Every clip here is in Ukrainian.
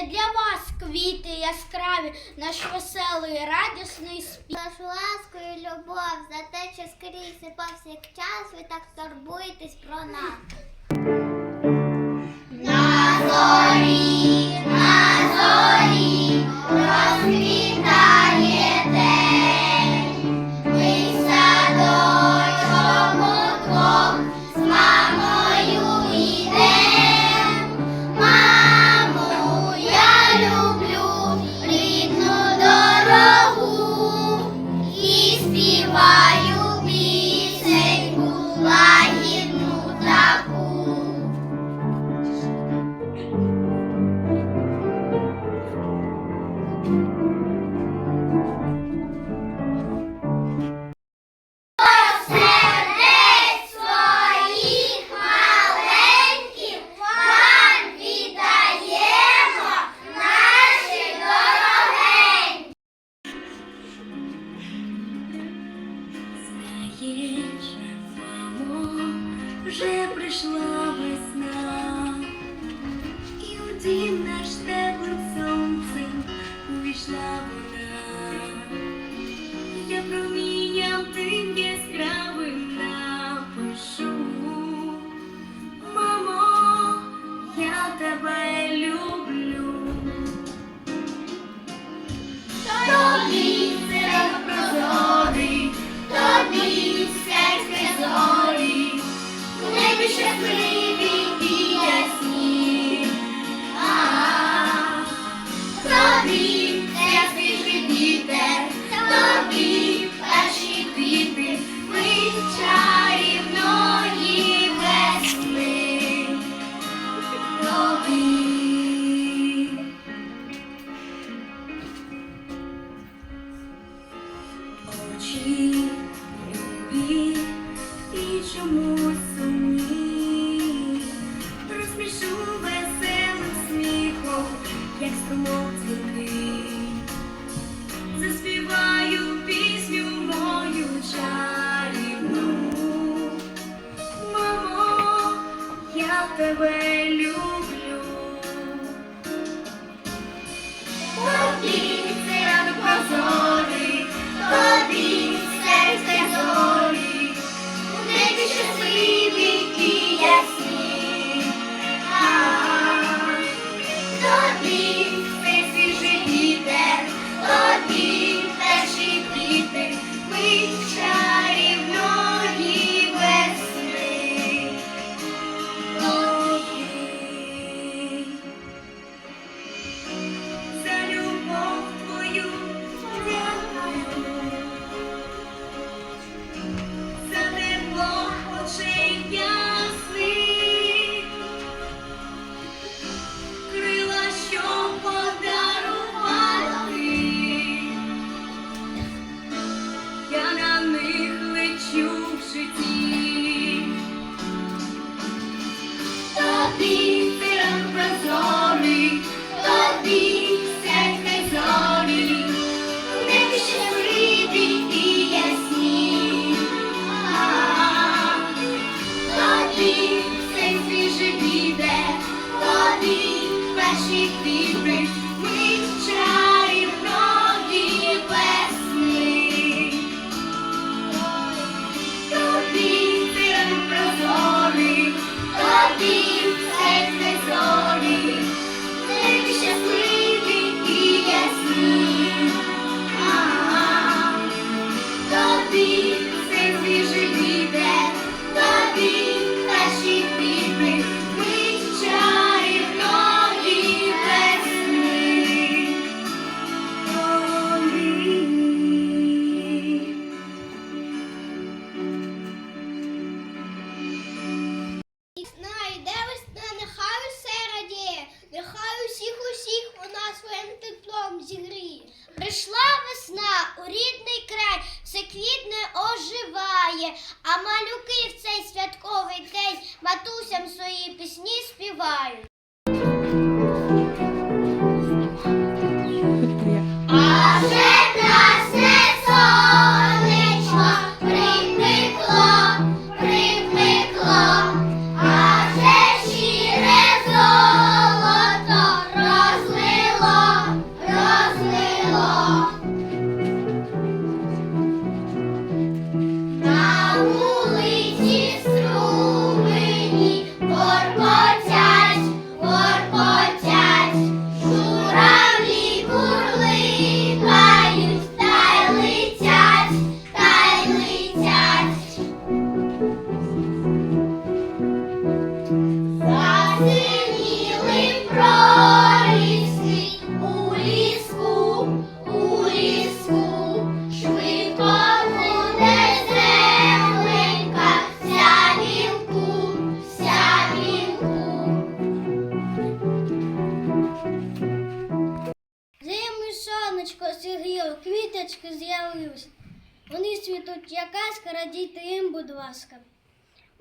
Це для вас квіти яскраві, наш веселий, радісний спів. Нашу ласку і любов за те, що скрізь і повсякчас ви так турбуєтесь про нас. Redeemer. eat that. the way you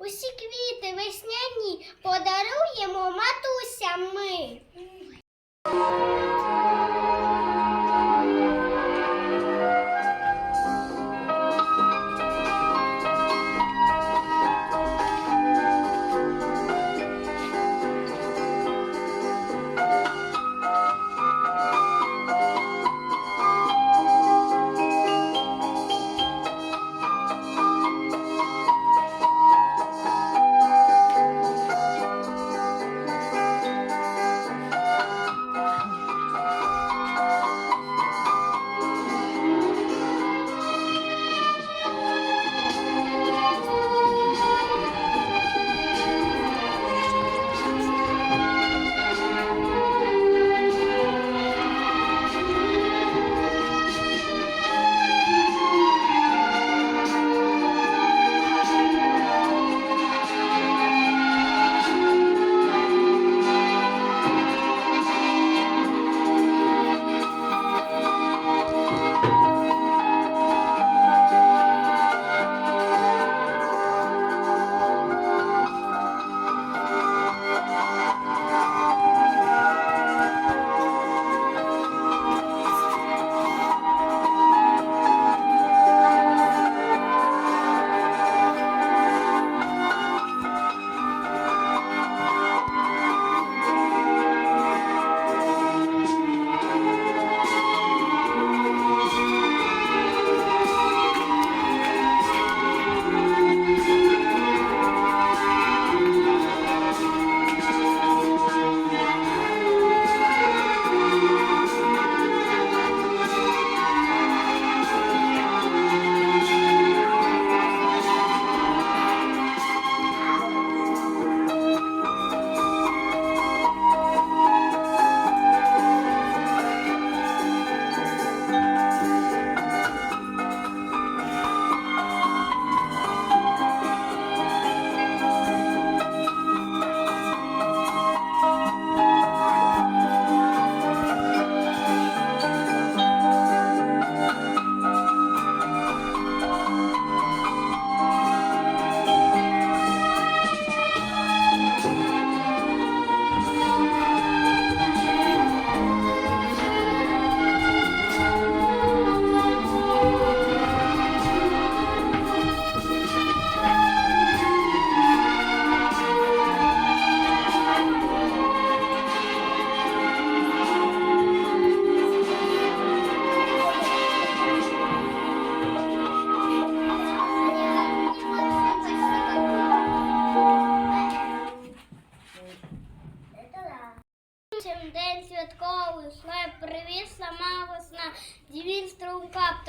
Усі квіти весняні подаруємо матусям ми.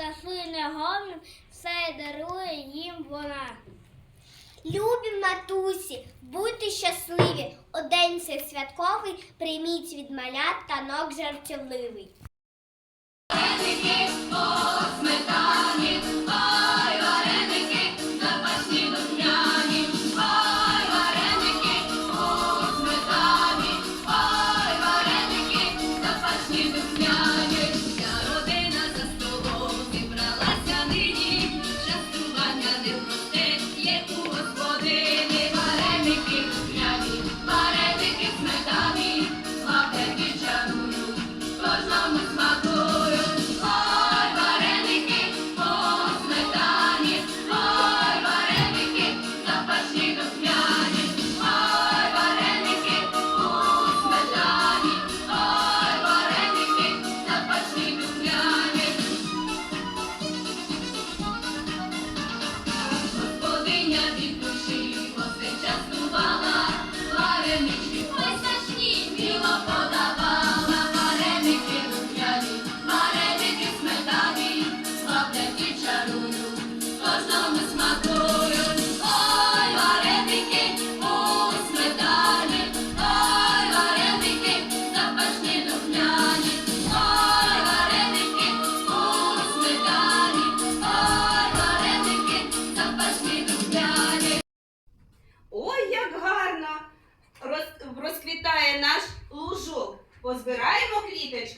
птахине говнем, все дарує їм вона. Любі матусі, будьте щасливі, Одень цей святковий, прийміть від малят танок жартівливий.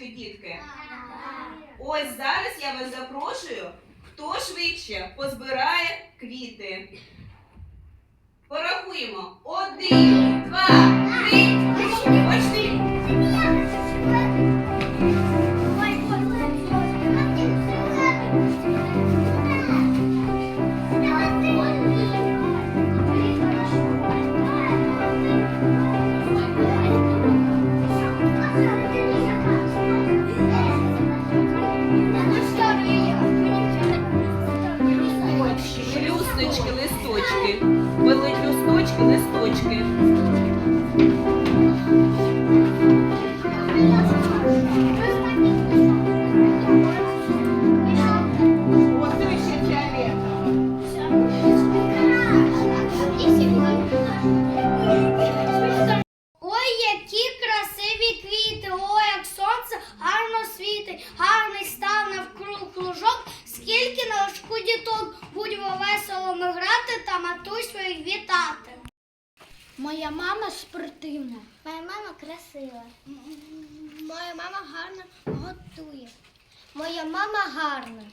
Готові, дітки? Ось зараз я вас запрошую, хто швидше позбирає квіти. Порахуємо. Один, два. Спортивна. Моя мама красива. Моя мама гарно готує. Моя мама гарна.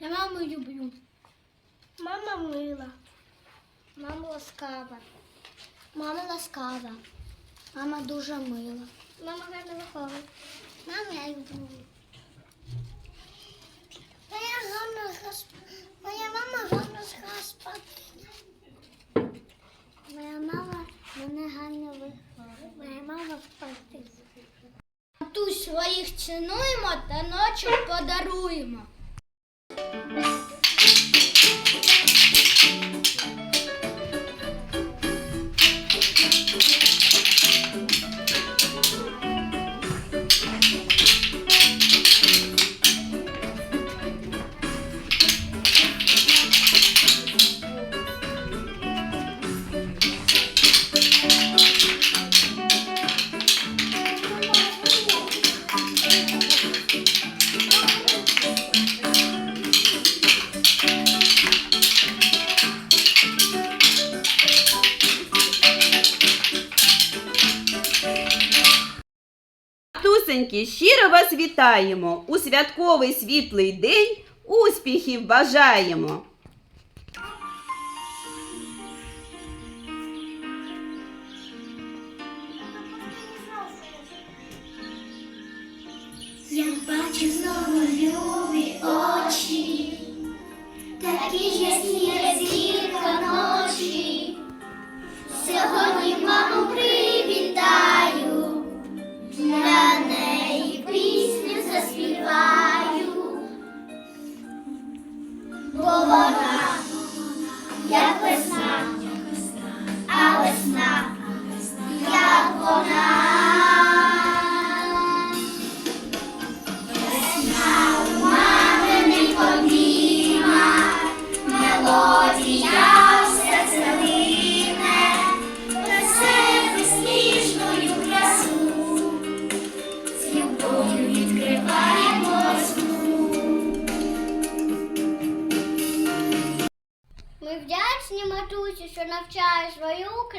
Я маму люблю. Мама мила. Мама ласкава. Мама ласкава. Мама дуже мила. Мама гарно виховує. Маму я люблю. Моя гарна госп... Моя мама гарна господиня. Моя мама мене гарно виховує. Моя мама спортивна. Ту своїх цінуємо та ночі подаруємо. Тусеньки, щиро вас вітаємо. У святковий світлий день успіхів бажаємо.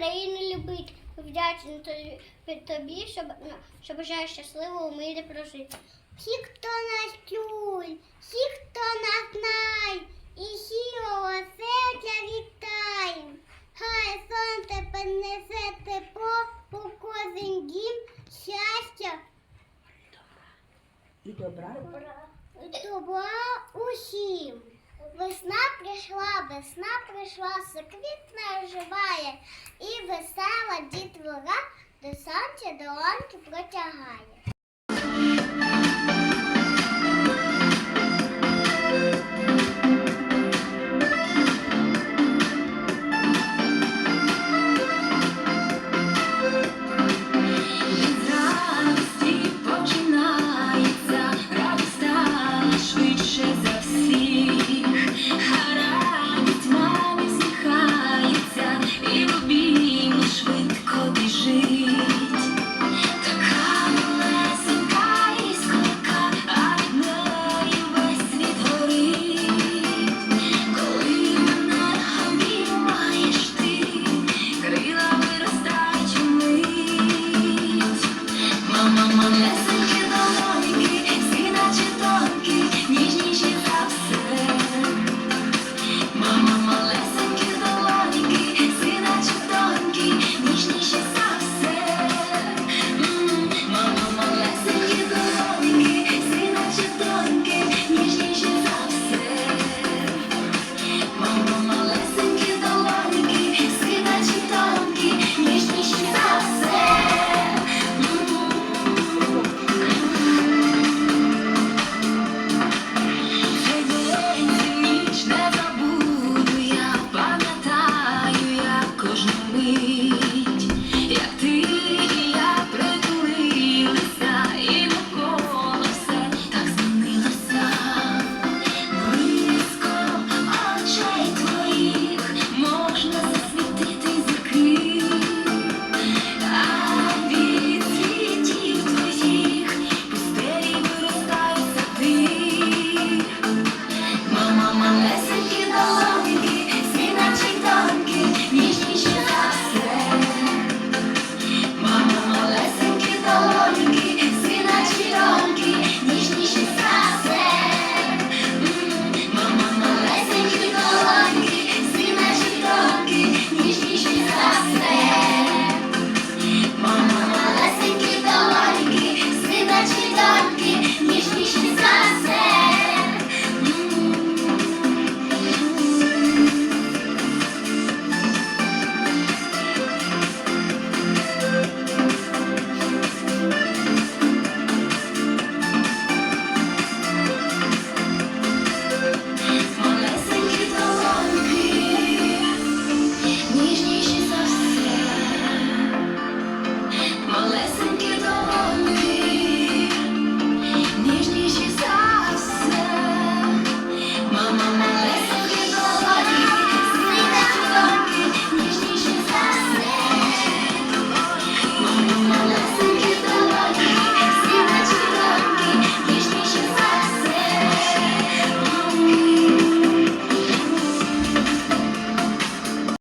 Україну любити. Ми вдячні тобі, тобі що, що бажаєш щасливо у прожити. Всі, хто нас чує, всі, хто нас знає, і сіло серця вітаєм. Хай сонце принесе тепло у кожен дім, щастя І добра. і добра усім. Весна прийшла, весна прийшла, заквітна оживає, і весела дітвора до сонця долонки протягає.